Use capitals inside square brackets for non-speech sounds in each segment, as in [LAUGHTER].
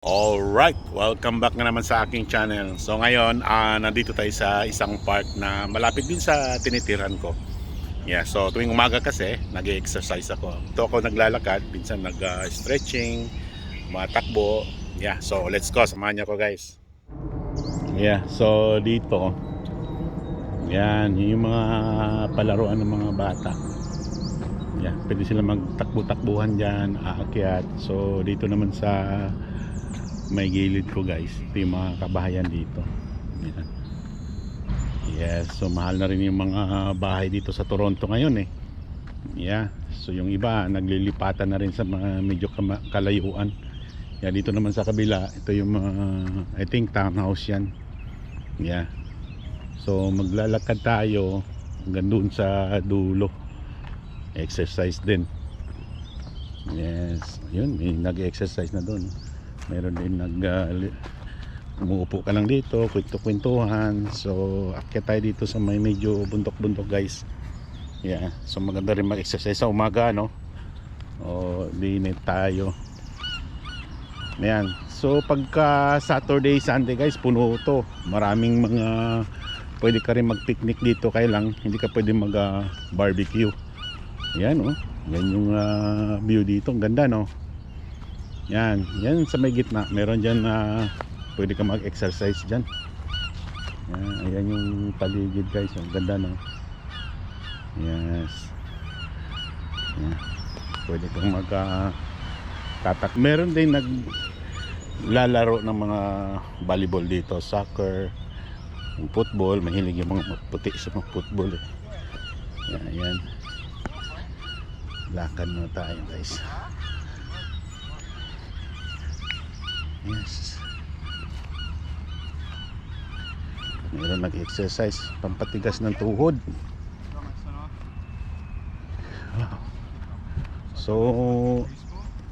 Alright, welcome back na naman sa aking channel. So ngayon, ah, nandito tayo sa isang park na malapit din sa tinitiran ko. Yeah, so tuwing umaga kasi, nag-exercise ako. Ito ako naglalakad, minsan nag-stretching, matakbo. Yeah, so let's go, samahan niyo ako guys. Yeah, so dito, yan, yun yung mga palaruan ng mga bata. Yeah, pwede sila magtakbo-takbuhan dyan, aakyat. So dito naman sa may gilid ko guys. Ito yung mga kabahayan dito. Yan. yes so mahal na rin yung mga bahay dito sa Toronto ngayon eh. Yeah so yung iba naglilipatan na rin sa mga medyo kalayuan. Yeah dito naman sa kabila ito yung mga I think townhouse yan. Yeah. So maglalakad tayo hanggang doon sa dulo. Exercise din. Yes yun may nag-exercise na doon meron din nag uh, umuupo ka lang dito kwento-kwentuhan so akyat tayo dito sa may medyo bundok-bundok guys yeah so maganda rin mag-exercise sa umaga no o dinit tayo Ayan. So pagka Saturday, Sunday guys, puno to. Maraming mga pwede ka rin mag-picnic dito kaya lang hindi ka pwede mag ah, barbecue. Yan oh. Yan yung ah, view dito. Ang ganda no. Yan, yan sa may gitna. Meron dyan na pwede ka mag-exercise dyan. Yan, ayan yung paligid guys. Ang ganda no. Yes. Yan. Pwede kang mag ah, tatak. Meron din nag lalaro ng mga volleyball dito. Soccer, football. Mahilig yung mga puti sa mga football. Eh. Yan, yan. Lakad na tayo guys. Yes. Meron nag-exercise, pampatigas ng tuhod. Wow. So,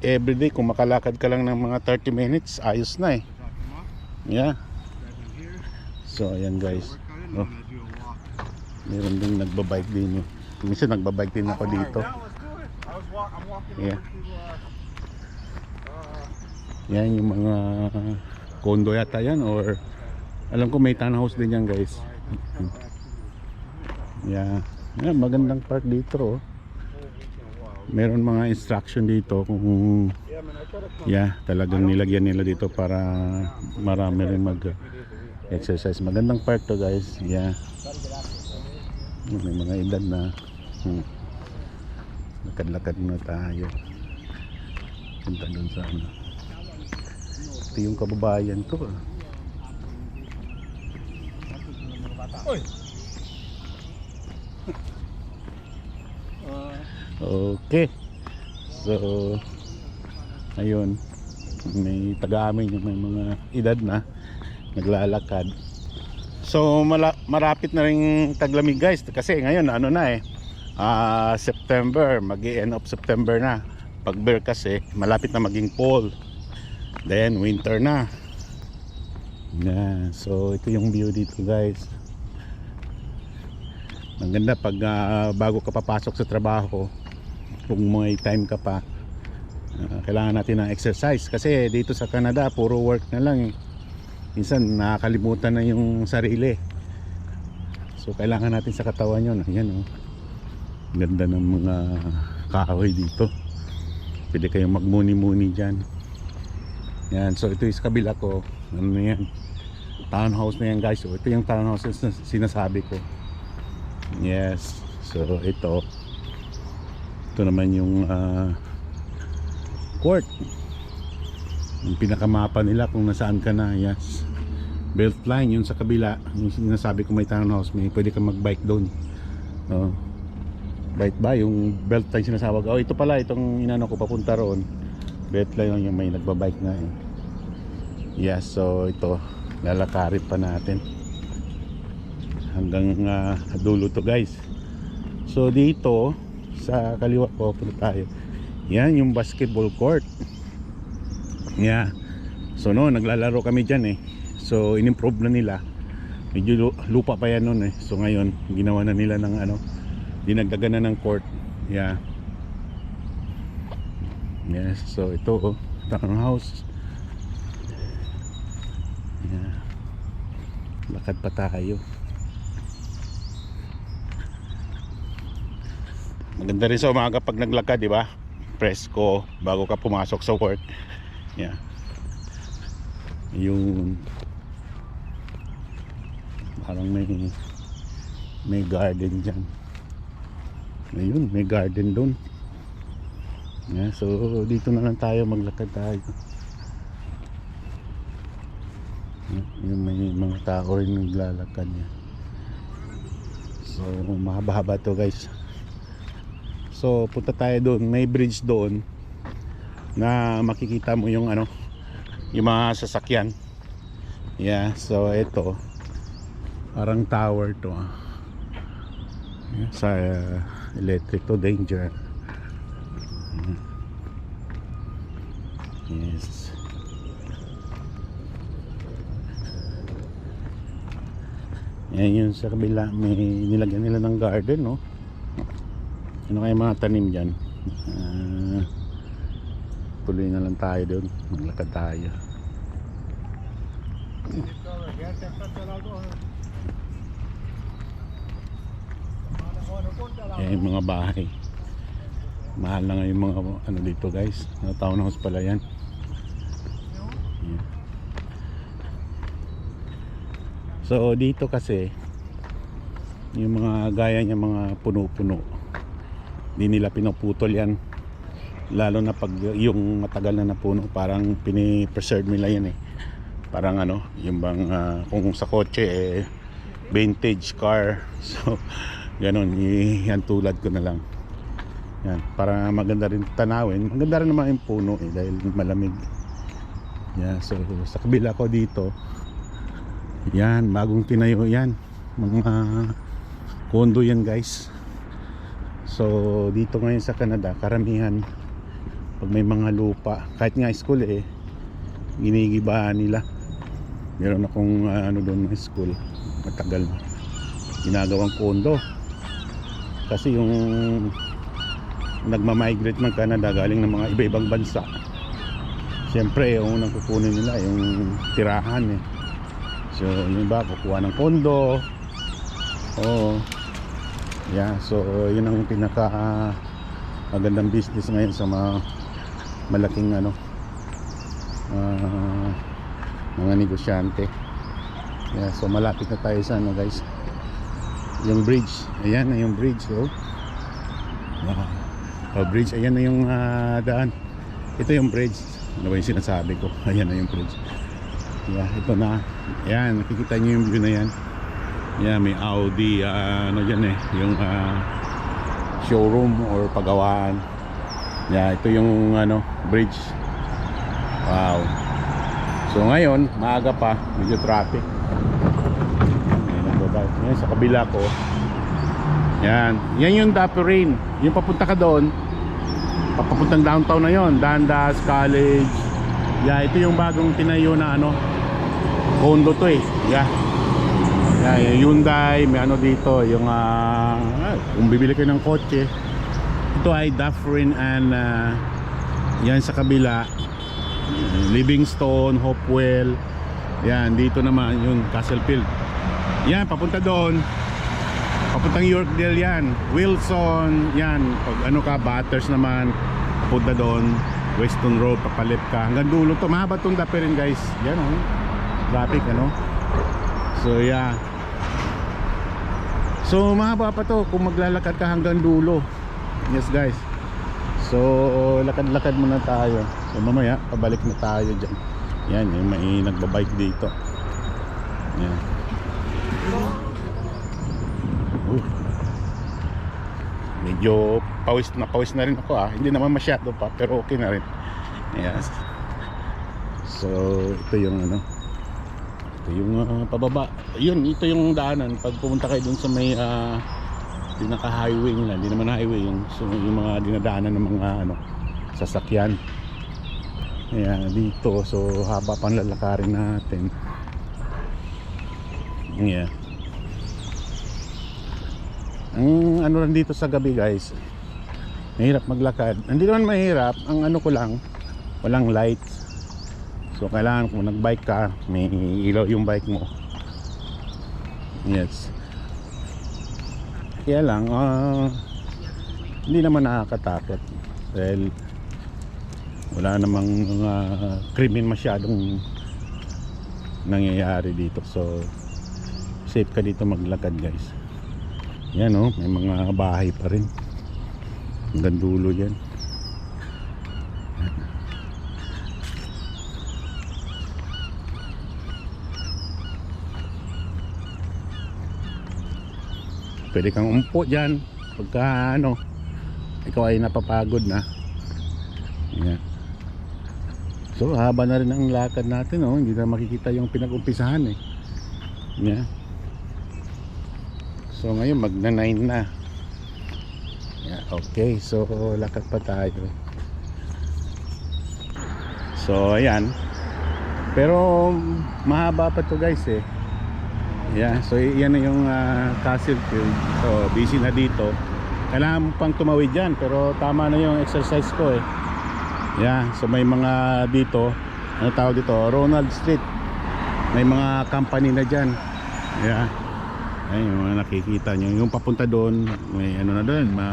everyday kung makalakad ka lang ng mga 30 minutes, ayos na eh. Yeah. So, ayan guys. Oh, meron din nagbabike din. eh. Minsan nagbabike din ako dito. Yeah. Yan yung mga condo yata yan or alam ko may townhouse din yan guys. Yeah. yeah magandang park dito. Oh. Meron mga instruction dito kung yeah, talagang nilagyan nila dito para marami rin mag exercise. Magandang park to guys. Yeah. May mga edad na hmm. lakad-lakad na tayo. Punta doon sa ano. Ito yung kababayan ko. ah. Okay. So, ayun. May taga-amin yung may mga edad na naglalakad. So, mala- marapit na rin taglamig guys. Kasi ngayon, ano na eh. ah, September, mag end of September na. Pag bear kasi, malapit na maging fall. Then, winter na. Yan. So, ito yung view dito guys. Ang ganda pag ah, bago ka papasok sa trabaho, kung may time ka pa, ah, kailangan natin ng exercise. Kasi dito sa Canada, puro work na lang eh. Minsan, nakakalimutan na yung sarili. So, kailangan natin sa katawan yun. Ayan oh. Ganda ng mga kahoy dito. Pwede kayong magmuni-muni dyan. Yan, so ito sa kabila ko. Ano yan? Townhouse na yan guys. So, ito yung townhouse na sinasabi ko. Yes. So ito. Ito naman yung ah, court. Yung pinakamapa nila kung nasaan ka na. Yes. Beltline yung sa kabila. Yung sinasabi ko may townhouse. May pwede kang magbike doon. Oh. Right ba? Yung beltline sinasabi ko. Oh, ito pala. Itong inano ko papunta roon. Beltline yung may nagbabike na eh. Yes. So ito. Lalakarin pa natin. Hanggang ah, dulo to guys. So dito sa kaliwa ko punta tayo. Yan yung basketball court. Yeah. So no naglalaro kami dyan eh. So inimprove na nila. Medyo lu- lupa pa yan nun eh. So ngayon ginawa na nila ng ano dinagdagan na ng court. Yeah Yes, so ito oh, townhouse. Yeah. Lakad pa tayo. Maganda rin sa umaga pag naglakad, di ba? Presko bago ka pumasok sa work. Yeah. Yung parang may may garden diyan. Ayun, may garden doon yeah, so dito na lang tayo maglakad tayo. Yung may mga tao rin naglalakad niya. So mahaba-haba to guys. So punta tayo doon may bridge doon na makikita mo yung ano yung mga sasakyan. Yeah so ito parang tower to ah. Sa uh, electric to danger yes. Yan yun sa kabila. May nilagyan nila ng garden no? Ano kaya mga tanim dyan? Ah, tuloy na lang tayo doon. Maglakad tayo. Yan yung mga bahay mahal na nga yung mga ano dito guys. Na townhouse pala yan. So dito kasi yung mga gaya niya mga puno-puno hindi nila pinuputol yan. Lalo na pag yung matagal na napuno parang pini-preserve nila yan eh. Parang ano yung bang ah, kung sa kotse eh vintage car. [LAUGHS] So ganun yan tulad ko na lang yan para maganda rin tanawin. Maganda rin naman yung puno eh dahil malamig. Yan so sa kabila ko dito yan bagong tinayo yan. Mga kondo yan guys. So dito ngayon sa Canada karamihan pag may mga lupa kahit nga school eh ginigibahan nila. Meron akong ah, ano doon school. Matagal na. Ginagawang kondo. Kasi yung nagmamigrate ng Canada galing ng mga iba-ibang bansa. Siyempre yung unang kukunin nila yung tirahan eh. So yung iba kukuha ng kondo oo. Yeah so yun ang pinaka ah, magandang business ngayon sa mga malaking ano ah, mga negosyante. Yeah, so malapit na tayo sa ano guys. Yung bridge. Ayan na yung bridge oh. Wow. Oh bridge. Ayan na yung ah, daan. Ito yung bridge. Ano ba yung sinasabi ko? [LAUGHS] Ayan na yung bridge. Yeah, ito na. Ayan nakikita nyo yung view na yan. Yeah, may Audi ah, ano dyan eh. Yung ah, showroom or pagawaan. Yeah, ito yung ano bridge. Wow. So ngayon maaga pa medyo traffic. Ayan, nagbabayad. Yan, sa kabila ko yan. Yan yung Dapperine yung papunta ka doon papuntang downtown na yon Dandas College. Yeah, ito yung bagong tinayo na ano condo to eh. Yeah. Yeah, yung Hyundai, may ano dito, yung ah, kung bibili kayo ng kotse, ito ay Dufferin and ah, yan sa kabila, Livingstone, Hopewell, yan dito naman yung Castlefield. Yan, papunta doon. Papuntang Yorkdale yan. Wilson, yan. Pag ano ka, Batters naman, papunta doon. Weston Road, papalip ka. Hanggang dulo to. Mahaba itong Dufferin guys. Yan oh. Traffic ano. So yeah. So mahaba pa to kung maglalakad ka hanggang dulo. Yes guys. So lakad-lakad muna tayo. So mamaya pabalik na tayo diyan. Yan, yung may nagbabike dito. Yan. Uh. Medyo pawis na pawis na rin ako ah. Hindi naman masyado pa pero okay na rin. Yes. So ito yung ano ito yung ah, pababa yun ito yung daanan pag pumunta kayo dun sa may ah, pinaka highway nila hindi naman highway yung, so, yung mga dinadaanan ng mga ano sasakyan Ayan, dito so haba pang lalakarin natin yeah. Ang ano lang dito sa gabi guys mahirap maglakad hindi naman mahirap ang ano ko lang walang lights So kailangan kung nagbike ka, may ilaw yung bike mo. Yes. Kaya lang, ah, hindi naman nakakatakot. Dahil wala namang mga krimen masyadong nangyayari dito. So, safe ka dito maglakad guys. Yan oh, may mga bahay pa rin. Hanggang dulo yan. Pwede kang umpo dyan. Pagka ano, ikaw ay napapagod na. Yan. So, haba na rin ang lakad natin, oh. Hindi na makikita yung pinag-umpisahan, eh. Yan. So, ngayon, magna-9 na. Yeah, okay. So, lakad pa tayo. So, ayan. Pero, mahaba pa to guys, eh. Yeah, so yan na yung uh, Castle Field. So, busy na dito. Kailangan pang tumawid dyan, pero tama na yung exercise ko eh. Yeah, so may mga dito, ano tawag dito, Ronald Street. May mga company na dyan. Yeah. Ayun, yung mga nakikita nyo. Yung papunta doon, may ano na doon, ma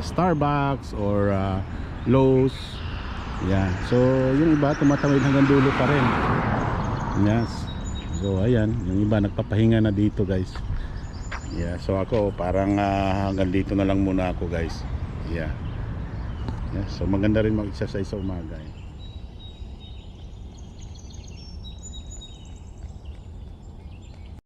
Starbucks or uh, Lowe's. Yeah. So, yung iba tumatawid hanggang dulo pa rin. Yes. So, ayan, yung iba nagpapahinga na dito, guys. Yeah, so ako parang ah, hanggang dito na lang muna ako, guys. Yeah. yeah so maganda rin mag-exercise sa umaga. Eh.